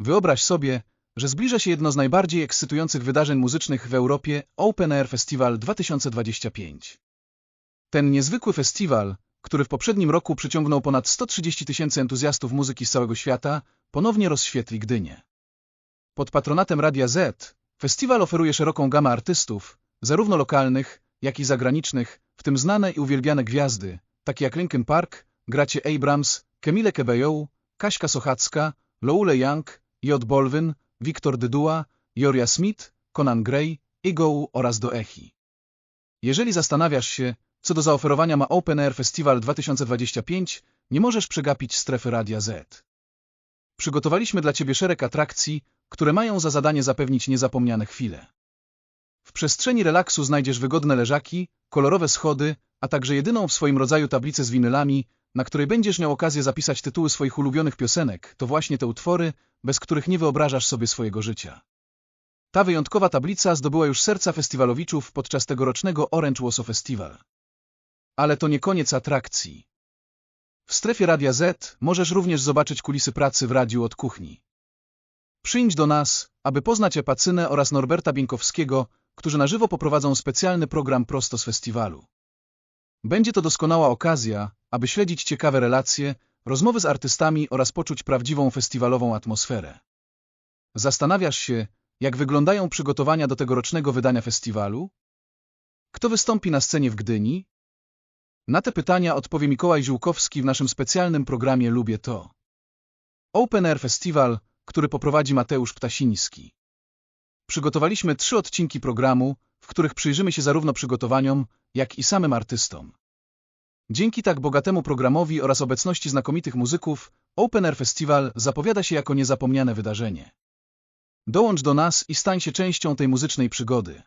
Wyobraź sobie, że zbliża się jedno z najbardziej ekscytujących wydarzeń muzycznych w Europie Open Air Festival 2025. Ten niezwykły festiwal, który w poprzednim roku przyciągnął ponad 130 tysięcy entuzjastów muzyki z całego świata, ponownie rozświetli Gdynię. Pod patronatem Radia Z festiwal oferuje szeroką gamę artystów, zarówno lokalnych, jak i zagranicznych, w tym znane i uwielbiane gwiazdy, takie jak Linkin Park, Gracie Abrams, Kemile Kebejoł, Kaśka Sochacka, Loule Young, J. Bolwyn, Wiktor Dydua, Joria Smith, Conan Gray, Igou oraz Doechi. Jeżeli zastanawiasz się, co do zaoferowania ma Open Air Festival 2025, nie możesz przegapić strefy Radia Z. Przygotowaliśmy dla Ciebie szereg atrakcji, które mają za zadanie zapewnić niezapomniane chwile. W przestrzeni relaksu znajdziesz wygodne leżaki, kolorowe schody, a także jedyną w swoim rodzaju tablicę z winylami, na której będziesz miał okazję zapisać tytuły swoich ulubionych piosenek, to właśnie te utwory, bez których nie wyobrażasz sobie swojego życia. Ta wyjątkowa tablica zdobyła już serca festiwalowiczów podczas tegorocznego Orange Łoso Festival. Ale to nie koniec atrakcji. W strefie Radia Z możesz również zobaczyć kulisy pracy w radiu od kuchni. Przyjdź do nas, aby poznać Epacynę oraz Norberta Bienkowskiego, którzy na żywo poprowadzą specjalny program prosto z festiwalu. Będzie to doskonała okazja, aby śledzić ciekawe relacje, rozmowy z artystami oraz poczuć prawdziwą festiwalową atmosferę. Zastanawiasz się, jak wyglądają przygotowania do tegorocznego wydania festiwalu? Kto wystąpi na scenie w Gdyni? Na te pytania odpowie Mikołaj Ziółkowski w naszym specjalnym programie Lubię to. Open Air Festival, który poprowadzi Mateusz Ptasiński. Przygotowaliśmy trzy odcinki programu, w których przyjrzymy się zarówno przygotowaniom, jak i samym artystom. Dzięki tak bogatemu programowi oraz obecności znakomitych muzyków, Open Air Festival zapowiada się jako niezapomniane wydarzenie. Dołącz do nas i stań się częścią tej muzycznej przygody.